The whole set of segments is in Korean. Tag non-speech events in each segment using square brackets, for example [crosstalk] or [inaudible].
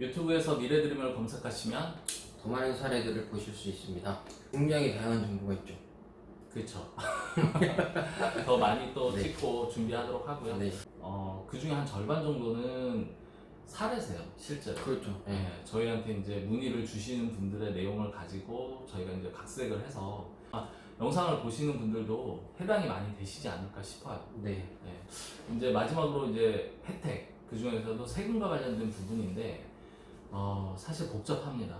유튜브에서 미래드림을 검색하시면 더 많은 사례들을 보실 수 있습니다. 굉장히 다양한 정보가 있죠. 그렇죠. [laughs] 더 많이 또 네. 찍고 준비하도록 하고요. 네, 어, 그 중에 한 절반 정도는 사례세요, 실제로. 그렇죠. 네. 네, 저희한테 이제 문의를 주시는 분들의 내용을 가지고 저희가 이제 각색을 해서 아, 영상을 보시는 분들도 해당이 많이 되시지 않을까 싶어요. 네, 네. 이제 마지막으로 이제 혜택 그 중에서도 세금과 관련된 부분인데 어, 사실 복잡합니다.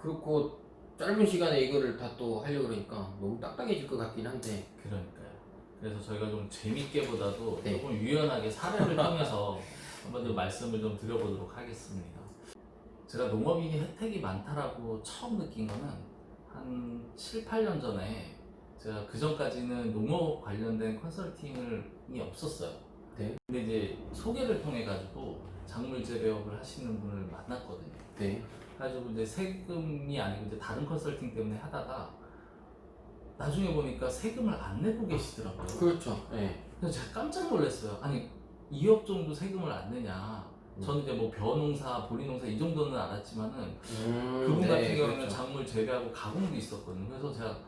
그렇고 짧은 시간에 이거를 다 또 하려고 그러니까 너무 딱딱해질 것 같긴 한데 그러니까요. 그래서 저희가 좀 재밌게보다도 네. 조금 유연하게 사례를 통해서 [laughs] 한번 더 말씀을 좀 드려보도록 하겠습니다. 제가 농업인이 혜택이 많다라고 처음 느낀 거는 한 7, 8년 전에 제가 그 전까지는 농업 관련된 컨설팅이 없었어요. 네. 근데 이제 소개를 통해 가지고 작물 재배업을 하시는 분을 만났거든요. 네, 가지고 이제 세금이 아니고 이제 다른 컨설팅 때문에 하다가 나중에 보니까 세금을 안 내고 계시더라고요. 그렇죠. 네, 그래서 제가 깜짝 놀랐어요. 아니 2억 정도 세금을 안 내냐? 음. 저는 이제 뭐 벼농사, 보리농사 이 정도는 알았지만은 음, 그분 네, 같은 경우는 그렇죠. 작물 재배하고 가공도 있었거든요. 그래서 제가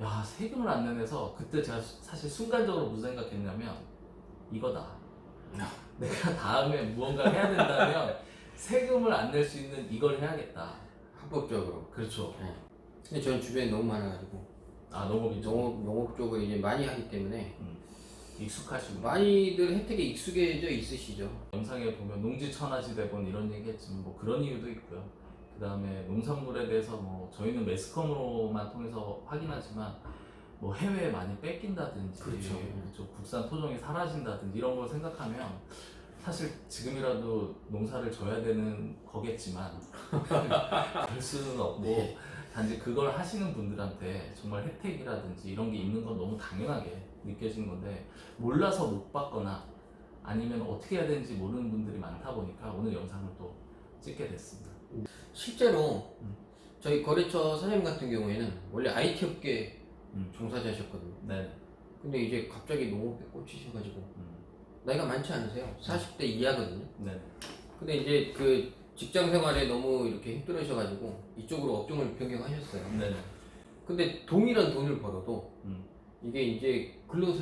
야 세금을 안 내내서 그때 제가 사실 순간적으로 무슨 생각했냐면 이거다. 야. 내가 [laughs] 다음에 무언가 해야 된다면 세금을 안 낼 수 있는 이걸 해야겠다. 합법적으로. 그렇죠. 근데 저는 주변에 너무 많아가지고 아 농업이 죠. 농업 농업 쪽을 이제 많이 하기 때문에 익숙하시고 많이들 혜택에 익숙해져 있으시죠. 영상에 보면 농지천하지 대본 이런 얘기했지만 뭐 그런 이유도 있고요. 그 다음에 농산물에 대해서 뭐 저희는 매스컴으로만 통해서 확인하지만 뭐 해외에 많이 뺏긴다든지 그렇죠. 그쪽 국산 토종이 사라진다든지 이런 걸 생각하면 사실 지금이라도 농사를 져야 되는 거겠지만 [laughs] 그럴 수는 없고 네. 단지 그걸 하시는 분들한테 정말 혜택이라든지 이런 게 있는 건 너무 당연하게 느껴지는 건데 몰라서 못 받거나 아니면 어떻게 해야 되는지 모르는 분들이 많다 보니까 오늘 영상을 또 찍게 됐습니다. 실제로 음. 저희 거래처 사장님 같은 경우에는 원래 IT 업계 음. 종사자셨거든요. 네. 근데 이제 갑자기 농업에 꽂히셔가지고 음. 나이가 많지 않으세요? 40대 이하거든요. 네. 근데 이제 그 직장 생활에 너무 이렇게 힘들으셔가지고 이쪽으로 업종을 변경하셨어요. 네. 근데 동일한 돈을 벌어도 음. 이게 이제 근로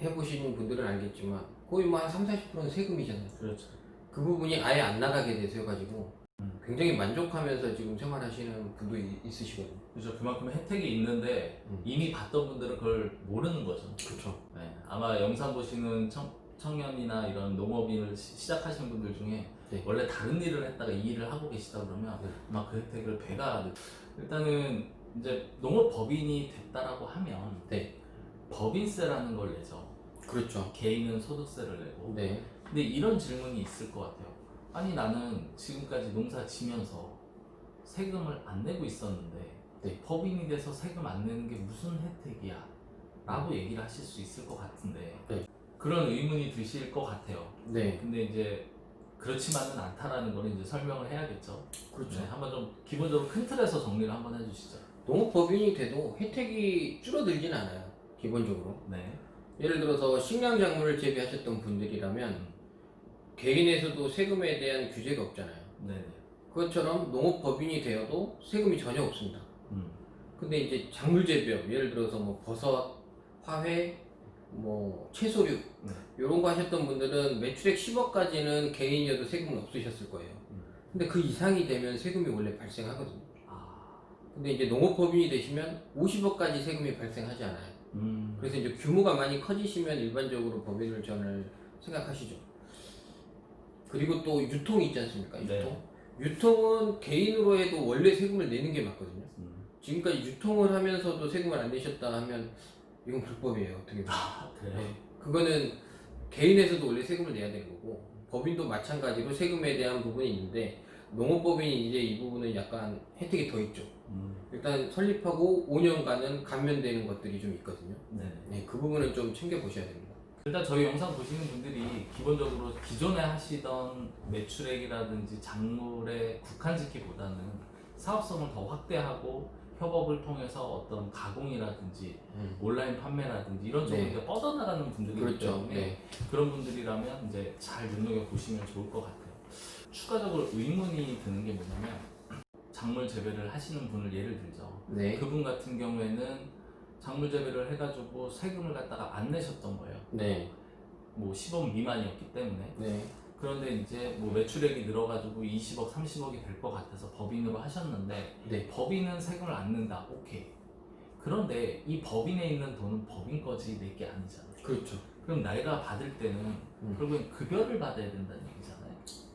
해보시는 분들은 알겠지만 거의 뭐 한 3, 40%는 세금이잖아요. 그렇죠. 그 부분이 아예 안 나가게 되셔가지고 음. 굉장히 만족하면서 지금 생활하시는 분도 이- 있으시거든요. 그렇죠. 그만큼 혜택이 있는데 음. 이미 받던 분들은 그걸 모르는 거죠. 그렇죠. 네. 아마 영상 보시는 청, 청년이나 이런 농업인을 시- 시작하시는 분들 중에 네. 원래 다른 일을 했다가 이 일을 하고 계시다 그러면 네. 아마 그 혜택을 배가 느- 일단은 이제 농업법인이 됐다라고 하면 네. 법인세라는 걸 내죠. 그렇죠. 개인은 소득세를 내고. 네. 근데 이런 질문이 있을 것 같아요. 아니 나는 지금까지 농사 지면서 세금을 안 내고 있었는데 네. 법인이 돼서 세금 안 내는 게 무슨 혜택이야? 라고 얘기를 하실 수 있을 것 같은데 네. 그런 의문이 드실 것 같아요. 네. 근데 이제 그렇지만은 않다라는 걸 이제 설명을 해야겠죠. 그렇죠. 네, 한번 좀 기본적으로 큰 틀에서 정리를 한번 해주시죠. 농업법인이 돼도 혜택이 줄어들진 않아요. 기본적으로. 네. 예를 들어서 식량 작물을 재배하셨던 분들이라면 개인에서도 세금에 대한 규제가 없잖아요. 네. 그것처럼 농업법인이 되어도 세금이 전혀 없습니다. 음. 근데 이제 작물 재배업, 예를 들어서 뭐 버섯, 화훼, 뭐 채소류 네. 이런 거 하셨던 분들은 매출액 10억까지는 개인이어도 세금은 없으셨을 거예요. 음. 근데 그 이상이 되면 세금이 원래 발생하거든요. 아. 근데 이제 농업법인이 되시면 50억까지 세금이 발생하지 않아요. 음. 그래서 이제 규모가 많이 커지시면 일반적으로 법인을 저는 생각하시죠. 그리고 또 유통이 있지 않습니까? 유통. 네. 유통은 개인으로 해도 원래 세금을 내는 게 맞거든요. 음. 지금까지 유통을 하면서도 세금을 안 내셨다 하면 이건 불법이에요. 어떻게 보면. 아, 그래요? 네. 그거는 개인에서도 원래 세금을 내야 되는 거고 법인도 마찬가지로 세금에 대한 부분이 있는데 농업법인이 이제 이 부분은 약간 혜택이 더 있죠. 음. 일단 설립하고 5년간은 감면되는 것들이 좀 있거든요. 네. 네, 그 부분은 좀 챙겨 보셔야 됩니다. 일단 저희 영상 보시는 분들이 기본적으로 기존에 하시던 매출액이라든지 작물에 국한짓기보다는 사업성을 더 확대하고 협업을 통해서 어떤 가공이라든지 온라인 판매라든지 이런 쪽으로 네. 이제 뻗어나가는 분들이기 그렇죠. 때문에 네. 그런 분들이라면 이제 잘 눈여겨 보시면 좋을 것 같아요. 추가적으로 의문이 드는 게 뭐냐면 작물 재배를 하시는 분을 예를 들죠. 네. 그분 같은 경우에는 작물 재배를 해가지고 세금을 갖다가 안 내셨던 거예요. 네. 뭐 10억 미만이었기 때문에. 네. 그런데 이제 뭐 매출액이 늘어가지고 20억, 30억이 될 것 같아서 법인으로 하셨는데 네. 법인은 세금을 안 낸다. 오케이. 그런데 이 법인에 있는 돈은 법인 거지 내 게 아니잖아요. 그렇죠. 그럼 내가 받을 때는 음. 결국엔 급여를 받아야 된다는 얘기잖아요.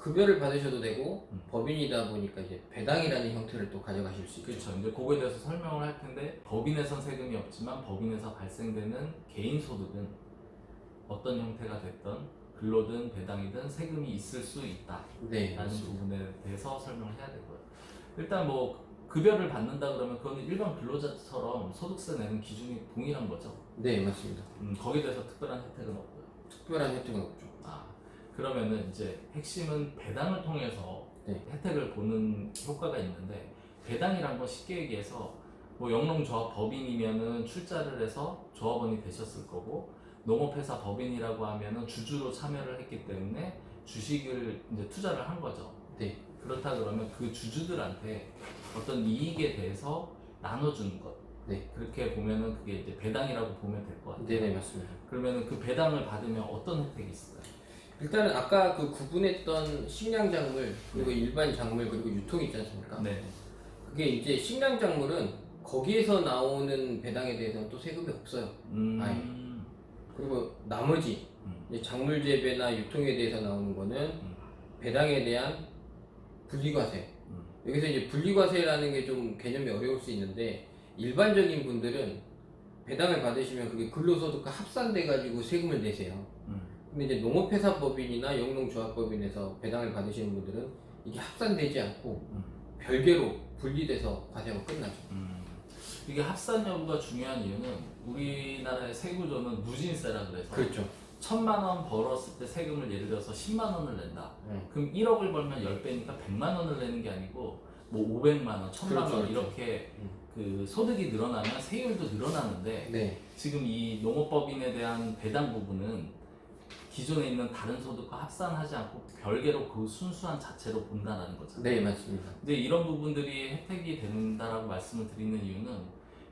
급여를 받으셔도 되고 음. 법인이다 보니까 이제 배당이라는 형태를 또 가져가실 수 있죠. 그렇죠. 이제 그거에 대해서 설명을 할 텐데 법인에선 세금이 없지만 법인에서 발생되는 개인 소득은 어떤 형태가 됐던 근로든 배당이든 세금이 있을 수 있다라는 네. 부분에 대해서 설명을 해야 되고요. 일단 뭐 급여를 받는다 그러면 그거는 일반 근로자처럼 소득세 내는 기준이 동일한 거죠. 네, 맞습니다. 음, 거기에 대해서 특별한 혜택은 없고요. 특별한 혜택은 없죠. 아 그러면은 이제 핵심은 배당을 통해서 네. 혜택을 보는 효과가 있는데 배당이란 건 쉽게 얘기해서 뭐 영농조합 법인이면은 출자를 해서 조합원이 되셨을 거고 농업회사 법인이라고 하면은 주주로 참여를 했기 때문에 주식을 이제 투자를 한 거죠. 네. 그렇다 그러면 그 주주들한테 어떤 이익에 대해서 나눠주는 것. 네. 그렇게 보면은 그게 이제 배당이라고 보면 될 것 같아요. 네, 네, 맞습니다. 그러면은 그 배당을 받으면 어떤 혜택이 있을까요? 일단은 아까 그 구분했던 식량 작물 그리고 일반 작물 그리고 유통이 있지 않습니까? 네. 그게 이제 식량 작물은 거기에서 나오는 배당에 대해서는 또 세금이 없어요. 음. 아예. 그리고 나머지 음. 이제 작물 재배나 유통에 대해서 나오는 거는 음. 배당에 대한 분리과세. 음. 여기서 이제 분리과세라는 게 좀 개념이 어려울 수 있는데 일반적인 분들은 배당을 받으시면 그게 근로소득과 합산돼 가지고 세금을 내세요. 음. 근데 이제 농업회사법인이나 영농조합법인에서 배당을 받으시는 분들은 이게 합산되지 않고 음. 별개로 분리돼서 과세가 끝나죠. 음. 이게 합산 여부가 중요한 이유는 우리나라의 세구조는 무진세라 그래서 그렇죠. 천만 원 벌었을 때 세금을 예를 들어서 10만 원을 낸다. 네. 그럼 1억을 벌면 10배니까 100만 원을 내는 게 아니고 뭐 500만 원, 1000만 그렇죠, 원 그렇죠. 이렇게 음. 그 소득이 늘어나면 세율도 늘어나는데 네. 지금 이 농업법인에 대한 배당 부분은 기존에 있는 다른 소득과 합산하지 않고 별개로 그 순수한 자체로 본다는 거잖아요. 네, 맞습니다. 이제 이런 부분들이 혜택이 된다라고 말씀을 드리는 이유는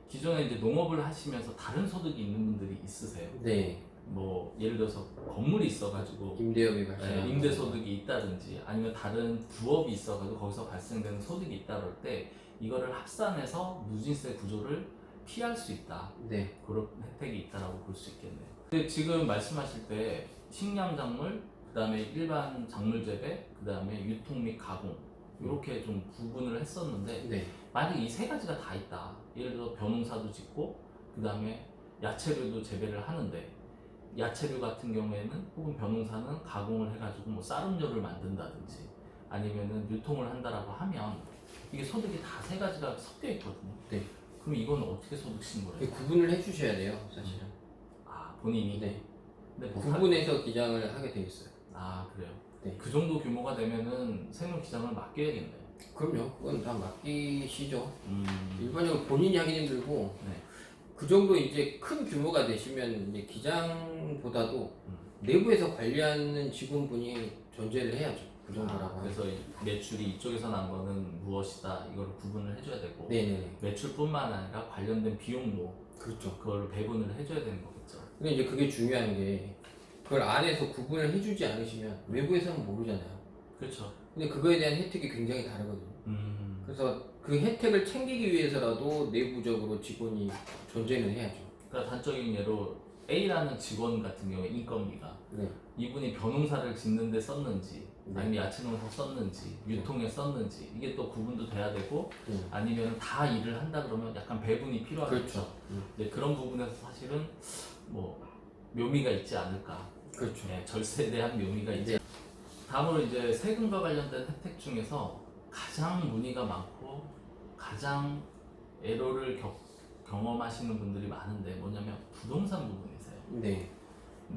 기존에 이제 농업을 하시면서 다른 소득이 있는 분들이 있으세요. 네. 뭐 예를 들어서 건물이 있어가지고 임대업이 네, 발생하는 임대. 소득이 있다든지 아니면 다른 부업이 있어가지고 거기서 발생되는 소득이 있다 그럴 때 이거를 합산해서 무진세 구조를 피할 수 있다. 네. 그런 혜택이 있다라고 볼 수 있겠네요. 근데 지금 말씀하실 때 식량 작물, 그다음에 일반 작물 재배, 그다음에 유통 및 가공 이렇게 좀 구분을 했었는데 네. 만약 이세 가지가 다 있다. 예를 들어 벼농사도 짓고 그다음에 야채류도 재배를 하는데 야채류 같은 경우에는 혹은 벼농사는 가공을 해가지고 뭐 쌀음료를 만든다든지 아니면은 유통을 한다라고 하면 이게 소득이 다 세 가지가 섞여 있거든요. 네. 그럼 이건 어떻게 소득 신고를 그 해요? 구분을 해주셔야 돼요, 사실은. 아 본인이 네. 근데 뭐 구분해서 기장을 하게 돼 있어요. 아 그래요. 네. 그 정도 규모가 되면은 생물 기장을 맡겨야겠네요. 그럼요. 그건 다 맡기시죠. 음. 일반적으로 본인이 하기 힘들고 네. 그 정도 이제 큰 규모가 되시면 이제 기장보다도 음. 내부에서 관리하는 직원분이 존재를 해야죠. 그 정도라고. 아, 하면. 그래서 이 매출이 이쪽에서 난 거는 무엇이다 이걸 구분을 해줘야 되고 네네. 매출뿐만 아니라 관련된 비용도 그렇죠. 그걸 배분을 해줘야 되는 거겠죠. 근데 이제 그게 중요한 게 그걸 안에서 구분을 해주지 않으시면 외부에서는 모르잖아요. 그렇죠. 근데 그거에 대한 혜택이 굉장히 다르거든요. 음. 그래서 그 혜택을 챙기기 위해서라도 내부적으로 직원이 존재는 해야죠. 그러니까 단적인 예로 A라는 직원 같은 경우에 인건비가 네. 이분이 벼농사를 짓는데 썼는지 네. 아니면 야채 농사 썼는지 유통에 썼는지 이게 또 구분도 돼야 되고 네. 아니면 다 일을 한다 그러면 약간 배분이 필요하겠죠. 그렇죠. 음. 네, 그런 부분에서 사실은 뭐 묘미가 있지 않을까. 그렇죠. 네, 절세에 대한 묘미가 있지. 네. 다음으로 이제 세금과 관련된 혜택 중에서 가장 문의가 많고 가장 애로를 겪, 경험하시는 분들이 많은데 뭐냐면 부동산 부분이세요. 네.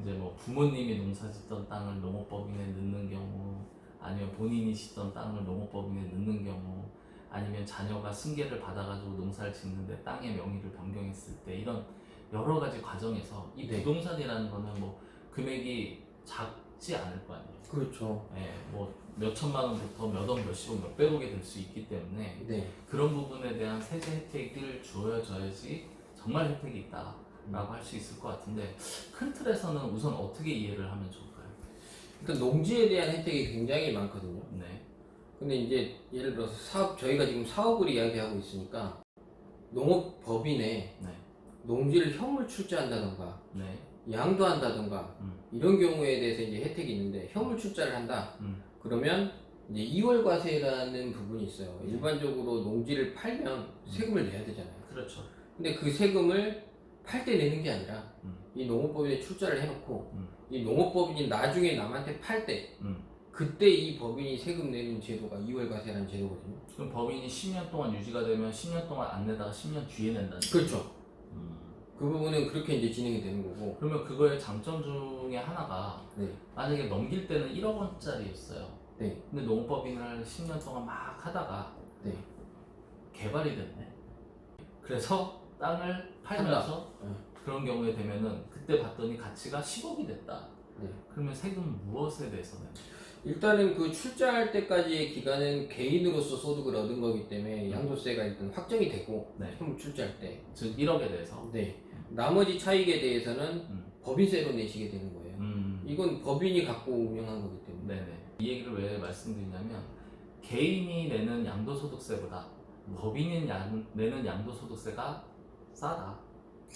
이제 뭐 부모님이 농사 짓던 땅을 농업법인에 넣는 경우 아니면 본인이 짓던 땅을 농업법인에 넣는 경우 아니면 자녀가 승계를 받아가지고 농사를 짓는데 땅의 명의를 변경했을 때 이런 여러 가지 과정에서 이 네. 부동산이라는 거는 뭐 금액이 작 받지 않을 거 아니에요. 그렇죠. 예, 뭐 몇천만 원부터 몇억, 몇십억, 몇백억이 될 수 있기 때문에 네. 그런 부분에 대한 세제 혜택을 주어져야지 정말 혜택이 있다 라고 할 수 있을 것 같은데 큰 틀에서는 우선 어떻게 이해를 하면 좋을까요? 일단 농지에 대한 혜택이 굉장히 많거든요. 네, 근데 이제 예를 들어서 사업 저희가 지금 사업을 이야기하고 있으니까 농업법인에 네, 농지를 현물 출자한다던가 네, 양도한다던가 음. 이런 경우에 대해서 이제 혜택이 있는데 현물 출자를 한다 음, 그러면 이제 2월 과세라는 부분이 있어요. 음. 일반적으로 농지를 팔면 세금을 내야 되잖아요. 그렇죠. 근데 그 세금을 팔때 내는 게 아니라 음. 이 농업법인에 출자를 해놓고 음. 이 농업법인이 나중에 남한테 팔 때 음. 그때 이 법인이 세금 내는 제도가 2월 과세라는 제도거든요. 그럼 법인이 10년 동안 유지가 되면 10년 동안 안 내다가 10년 뒤에 낸다는 거죠? 그렇죠. 음. 그 부분은 그렇게 이제 진행이 되는 거고. 그러면 그거의 장점 중에 하나가 네. 만약에 넘길 때는 1억 원짜리였어요. 네. 근데 농업법인을 10년 동안 막 하다가 네. 개발이 됐네. 그래서 땅을 팔면서 네. 그런 경우에 되면은 그때 봤더니 가치가 10억이 됐다. 네. 그러면 세금 무엇에 대해서 내는? 일단은 그 출자할 때까지의 기간은 개인으로서 소득을 얻은 거기 때문에 양도세가 일단 확정이 되고 네. 현물 출자할 때. 즉 1억에 대해서. 네. 나머지 차익에 대해서는 음. 법인세로 내시게 되는 거예요. 음. 이건 법인이 갖고 운영한 거기 때문에. 네네. 이 얘기를 왜 말씀드리냐면 개인이 내는 양도소득세보다 법인이 양- 내는 양도소득세가 싸다.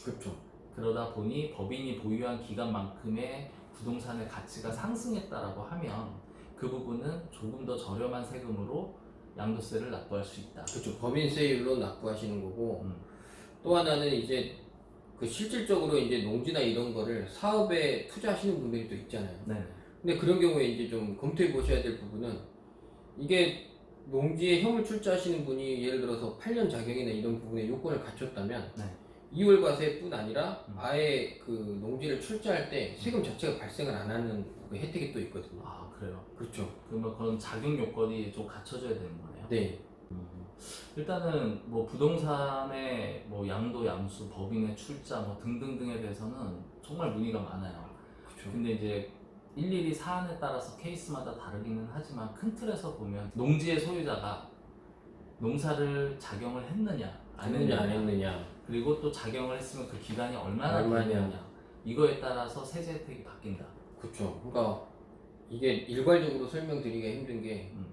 그렇죠. 그러다 보니 법인이 보유한 기간만큼의 부동산의 가치가 상승했다라고 하면 그 부분은 조금 더 저렴한 세금으로 양도세를 납부할 수 있다. 그렇죠. 법인세율로 납부하시는 거고 음, 또 하나는 이제 그 실질적으로 이제 농지나 이런 거를 사업에 투자하시는 분들이 또 있잖아요. 네네. 근데 그런 경우에 이제 좀 검토해 보셔야 될 부분은 이게 농지에 현물 출자하시는 분이 예를 들어서 8년 자격이나 이런 부분에 요건을 갖췄다면 네. 2월 과세뿐 아니라 음. 아예 그 농지를 출자할 때 세금 자체가 발생을 안 하는 그 혜택이 또 있거든요. 아 그래요. 그렇죠. 그러면 그런 자격 요건이 좀 갖춰져야 되는 거네요. 네. 음, 일단은 뭐 부동산의 뭐 양도 양수 법인의 출자 뭐 등등등에 대해서는 정말 문의가 많아요. 그렇죠. 근데 이제 일일이 사안에 따라서 케이스마다 다르기는 하지만 큰 틀에서 보면 농지의 소유자가 농사를 작용을 했느냐 안 했느냐 안 했느냐. 그리고 또 작용을 했으면 그 기간이 얼마나 얼마냐. 되느냐 이거에 따라서 세제 혜택이 바뀐다. 그렇죠. 그러니까 이게 일괄적으로 설명드리기가 힘든 게 음.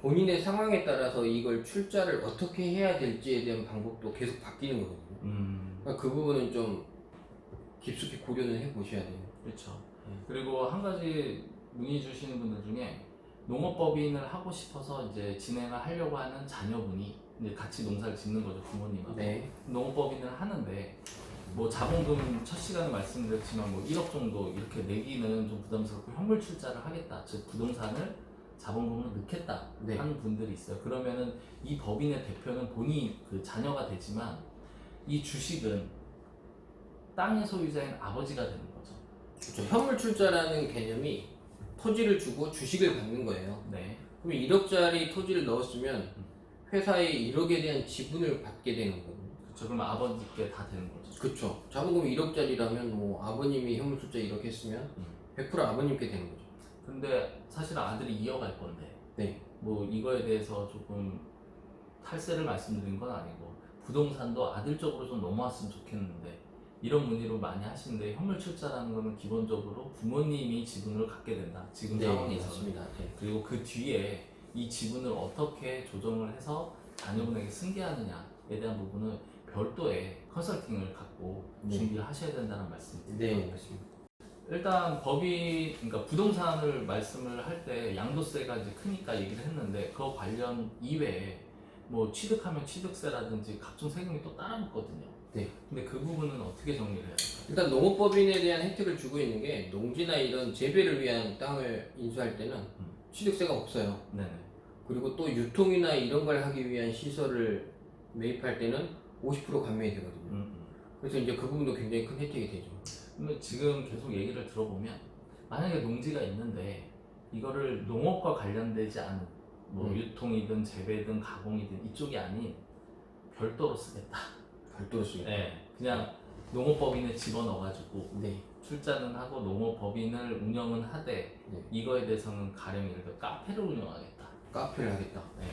본인의 상황에 따라서 이걸 출자를 어떻게 해야 될지에 대한 방법도 계속 바뀌는 거거든요. 음, 그러니까 그 부분은 좀 깊숙이 고려는 해 보셔야 돼요. 그렇죠. 네. 그리고 한 가지 문의 주시는 분들 중에 농업법인을 하고 싶어서 이제 진행을 하려고 하는 자녀분이 이제 같이 농사를 짓는 거죠 부모님하고 네. 농업법인을 하는데 뭐 자본금 첫 시간에 말씀드렸지만 뭐 1억 정도 이렇게 내기는 좀 부담스럽고 현물 출자를 하겠다 즉 부동산을 자본금을 넣겠다 네. 하는 분들이 있어요 그러면은 이 법인의 대표는 본인이 그 자녀가 되지만 이 주식은 땅의 소유자인 아버지가 되는 거죠 그렇죠. 현물 출자라는 개념이 토지를 주고 주식을 받는 거예요. 네 그럼 1억짜리 토지를 넣었으면 회사에 1억에 대한 지분을 받게 되는 거거든요. 그렇죠 그러면 아버지께 다 되는 거죠 그렇죠. 자본금 1억짜리라면 뭐 아버님이 현물 출자 1억 했으면 음. 100% 아버님께 되는 거죠. 근데 사실 아들이 이어갈 건데 네. 뭐 이거에 대해서 조금 탈세를 말씀드린 건 아니고 부동산도 아들 쪽으로 좀 넘어왔으면 좋겠는데 이런 문의로 많이 하시는데 현물 출자라는 거는 기본적으로 부모님이 지분을 갖게 된다 지금 네, 상황에서는 맞습니다. 네. 그리고 그 뒤에 이 지분을 어떻게 조정을 해서 자녀분에게 승계하느냐에 대한 부분은 별도의 컨설팅을 갖고 네. 준비를 하셔야 된다는 말씀입니다. 네, 맞습니다. 일단 법이 그러니까 부동산을 말씀을 할 때 양도세가 이제 크니까 얘기를 했는데 그 관련 이외에 뭐 취득하면 취득세라든지 각종 세금이 또 따라 붙거든요. 네. 근데 그 부분은 어떻게 정리를 해야 될까요? 일단 농업법인에 대한 혜택을 주고 있는 게 농지나 이런 재배를 위한 땅을 인수할 때는 음. 취득세가 없어요. 네네. 그리고 또 유통이나 이런 걸 하기 위한 시설을 매입할 때는 50% 감면이 되거든요. 음, 음. 그래서 이제 그 부분도 굉장히 큰 혜택이 되죠. 근데 지금 계속 얘기를 들어보면 만약에 농지가 있는데 이거를 농업과 관련되지 않은 뭐 음. 유통이든 재배든 가공이든 이쪽이 아닌 별도로 쓰겠다. 쓰겠다. 네, 그냥 농업법인에 집어넣어가지고 네. 출자는 하고 농업법인을 운영은 하되 네. 이거에 대해서는 가령 예를 들어 카페를 운영하겠다. 카페를 하겠다. 네.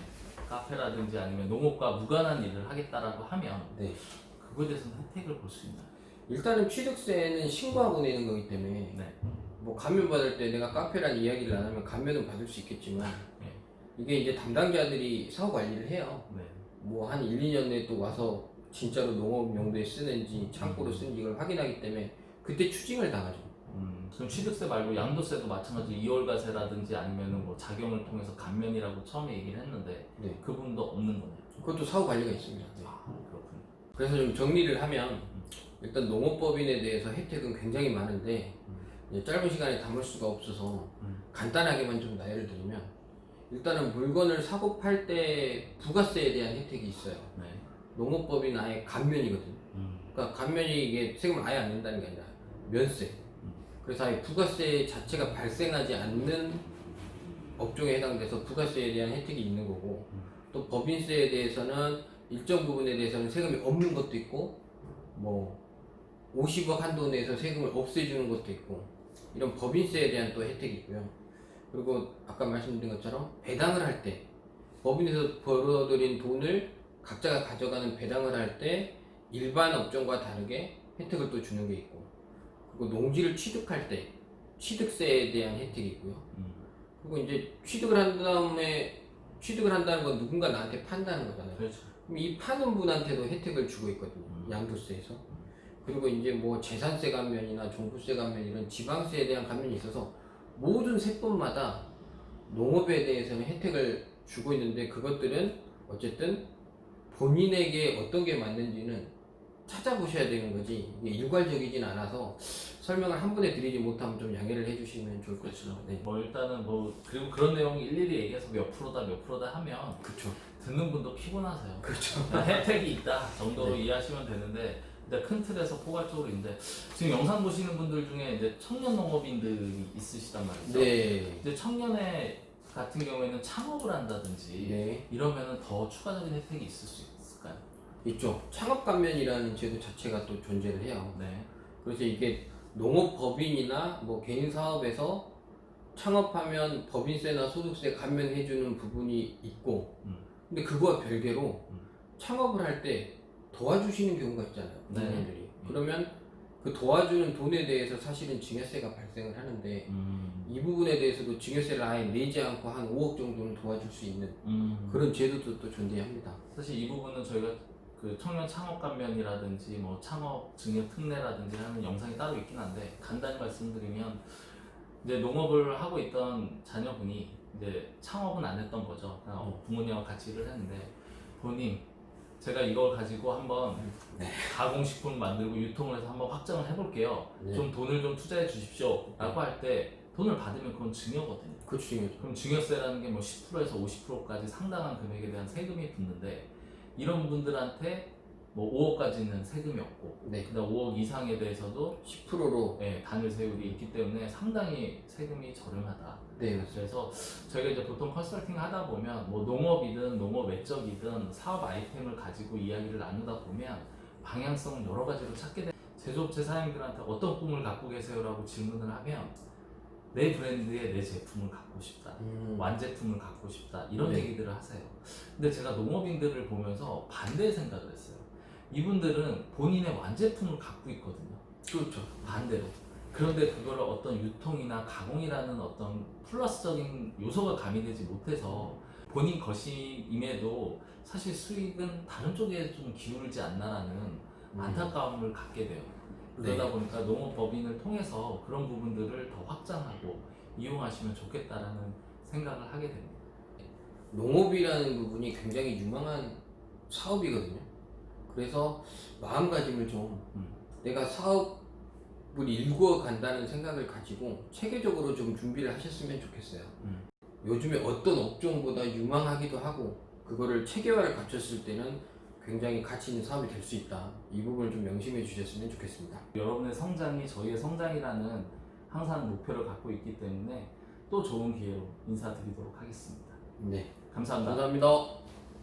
카페라든지 아니면 농업과 무관한 일을 하겠다라고 하면 네. 그거에 대해서는 혜택을 볼 수 있나요? 일단은 취득세는 신고하고 내는 거기 때문에 네. 뭐 감면 받을 때 내가 카페란 이야기를 안 하면 감면은 받을 수 있겠지만 네. 이게 이제 담당자들이 사후 관리를 해요. 네. 뭐 한 1, 2년 내에 또 와서 진짜로 농업 용도에 쓰는지 창고로 쓰는지 이걸 확인하기 때문에 그때 추징을 당하죠. 음, 그럼 취득세 말고 양도세도 마찬가지 2월가세라든지 아니면은 뭐 작용을 통해서 감면이라고 처음에 얘기를 했는데 네. 그 부분도 없는 거네요. 그것도 사후 관리가 있습니다. 네. 아, 그렇군요. 그래서 좀 정리를 하면 일단 농업법인에 대해서 혜택은 굉장히 많은데 이제 짧은 시간에 담을 수가 없어서 음. 간단하게만 좀 나열을 드리면 일단은 물건을 사고 팔 때 부가세에 대한 혜택이 있어요. 네. 농업법인 아예 감면이거든요. 음, 그러니까 감면이 이게 세금을 아예 안 낸다는 게 아니라 면세. 그래서 아예 부가세 자체가 발생하지 않는 업종에 해당돼서 부가세에 대한 혜택이 있는 거고 또 법인세에 대해서는 일정 부분에 대해서는 세금이 없는 것도 있고 뭐 50억 한도 내에서 세금을 없애주는 것도 있고 이런 법인세에 대한 또 혜택이 있고요. 그리고 아까 말씀드린 것처럼 배당을 할 때 법인에서 벌어들인 돈을 각자가 가져가는 배당을 할 때 일반 업종과 다르게 혜택을 또 주는 게 있고 그리고 농지를 취득할 때 취득세에 대한 혜택이 있고요. 음, 그리고 이제 취득을 한 다음에 취득을 한다는 건 누군가 나한테 판다는 거잖아요. 그렇죠. 그럼 이 파는 분한테도 혜택을 주고 있거든요. 음. 양도세에서. 그리고 이제 뭐 재산세 감면이나 종부세 감면 이런 지방세에 대한 감면이 있어서 모든 세법마다 농업에 대해서는 혜택을 주고 있는데 그것들은 어쨌든 본인에게 어떤 게 맞는지는 찾아보셔야 되는 거지 이게 일괄적이진 않아서 설명을 한 번에 드리지 못하면 좀 양해를 해주시면 좋을 것 같습니다. 네. 뭐 일단은 뭐 그리고 그런 내용 일일이 얘기해서 몇 프로다 몇 프로다 하면 그렇죠. 듣는 분도 피곤하세요. 그렇죠. [laughs] 혜택이 있다 정도로 네. 이해하시면 되는데 근데 큰 틀에서 포괄적으로 이제 지금 영상 보시는 분들 중에 이제 청년 농업인들이 있으시단 말이죠. 네. 이제 청년의 같은 경우에는 창업을 한다든지 네. 이러면은 더 추가적인 혜택이 있을 수 있을까요? 있죠. 창업감면이라는 제도 자체가 또 존재를 해요. 네. 그래서 이게 농업법인이나 뭐 개인 사업에서 창업하면 법인세나 소득세 감면해주는 부분이 있고, 음. 근데 그거와 별개로 음. 창업을 할 때 도와주시는 경우가 있잖아요. 네. 부모님들이. 그러면 그 도와주는 돈에 대해서 사실은 증여세가 발생을 하는데 음. 이 부분에 대해서도 증여세를 아예 내지 않고 한 5억 정도는 도와줄 수 있는 음. 그런 제도도 또 존재합니다. 사실 이 부분은 저희가 그 청년 창업 감면이라든지 뭐 창업 증여 특례라든지 하는 영상이 따로 있긴 한데 간단히 말씀드리면 이제 농업을 하고 있던 자녀분이 이제 창업은 안 했던 거죠. 그냥 어, 부모님하고 같이 일을 했는데 부모님 제가 이걸 가지고 한번 네. 가공식품 만들고 유통을 해서 한번 확장을 해볼게요. 네. 좀 돈을 좀 투자해 주십시오. 라고 할 때 돈을 받으면 그건 증여거든요. 그 중요죠. 그럼 증여세라는 게 뭐 10%에서 50%까지 상당한 금액에 대한 세금이 붙는데 이런 분들한테 뭐 5억까지는 세금이 없고 네. 근데 5억 이상에 대해서도 10%로 예, 단일 세율이 있기 때문에 상당히 세금이 저렴하다. 네, 맞습니다. 그래서 저희가 이제 보통 컨설팅 하다 보면 뭐 농업이든 농업 외적이든 사업 아이템을 가지고 이야기를 나누다 보면 방향성을 여러 가지로 찾게 돼. 제조업체 사장님들한테 어떤 꿈을 갖고 계세요라고 질문을 하면 내 브랜드에 내 제품을 갖고 싶다. 음, 완제품을 갖고 싶다 이런 네. 얘기들을 하세요. 근데 제가 농업인들을 보면서 반대의 생각을 했어요. 이분들은 본인의 완제품을 갖고 있거든요. 그렇죠. 반대로. 그런데 그거를 어떤 유통이나 가공이라는 어떤 플러스적인 요소가 가미되지 못해서 본인 것임에도 사실 수익은 다른 쪽에 좀 기울지 않나라는 안타까움을 갖게 돼요. 그러다 네. 보니까 농업법인을 통해서 그런 부분들을 더 확장하고 이용하시면 좋겠다라는 생각을 하게 됩니다. 농업이라는 부분이 굉장히 유망한 사업이거든요. 그래서 마음가짐을 좀 음. 내가 사업을 일구어 간다는 생각을 가지고 체계적으로 좀 준비를 하셨으면 좋겠어요. 음. 요즘에 어떤 업종보다 유망하기도 하고 그거를 체계화를 갖췄을 때는 굉장히 가치 있는 사업이 될 수 있다. 이 부분을 좀 명심해 주셨으면 좋겠습니다. 여러분의 성장이 저희의 성장이라는 항상 목표를 갖고 있기 때문에 또 좋은 기회로 인사드리도록 하겠습니다. 네. 감사합니다. 감사합니다.